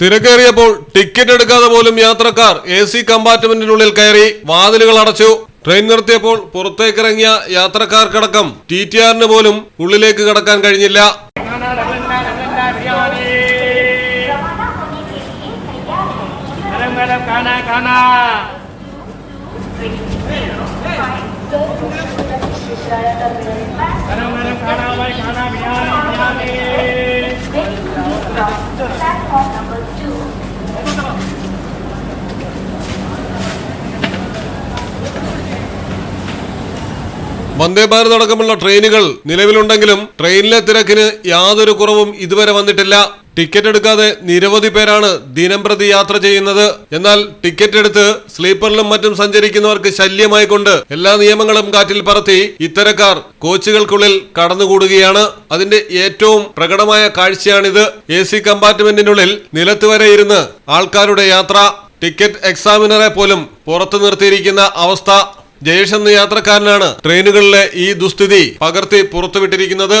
തിരക്കേറിയപ്പോൾ ticket എടുക്കാതെ പോലും യാത്രക്കാർ എ സി കമ്പാർട്ട്മെന്റിനുള്ളിൽ കയറി വാതിലുകൾ അടച്ചു. ട്രെയിൻ നിർത്തിയപ്പോൾ പുറത്തേക്കിറങ്ങിയ യാത്രക്കാർക്കടക്കം ടി ടി ആറിന് പോലും ഉള്ളിലേക്ക് കടക്കാൻ കഴിഞ്ഞില്ല. വന്ദേ ഭാരത് അടക്കമുള്ള ട്രെയിനുകൾ നിലവിലുണ്ടെങ്കിലും ട്രെയിനിലെ തിരക്കിന് യാതൊരു കുറവും ഇതുവരെ വന്നിട്ടില്ല. ടിക്കറ്റ് എടുക്കാതെ നിരവധി പേരാണ് ദിനംപ്രതി യാത്ര ചെയ്യുന്നത്. എന്നാൽ ടിക്കറ്റ് എടുത്ത് സ്ലീപ്പറിലും മറ്റും സഞ്ചരിക്കുന്നവർക്ക് ശല്യമായി കൊണ്ട് എല്ലാ നിയമങ്ങളും കാറ്റിൽ പറത്തി ഇത്തരക്കാർ കോച്ചുകൾക്കുള്ളിൽ കടന്നുകൂടുകയാണ്. അതിന്റെ ഏറ്റവും പ്രകടമായ കാഴ്ചയാണിത്. എ സി കമ്പാർട്ട്മെന്റിനുള്ളിൽ നിലത്ത് വരെ ഇരുന്ന് ആൾക്കാരുടെ യാത്ര ടിക്കറ്റ് എക്സാമിനറെ പോലും പുറത്തു നിർത്തിയിരിക്കുന്ന അവസ്ഥ. ജയേഷ് എന്ന യാത്രക്കാരനാണ് ട്രെയിനുകളിലെ ഈ ദുസ്ഥിതി പകർത്തി പുറത്തുവിട്ടിരിക്കുന്നത്.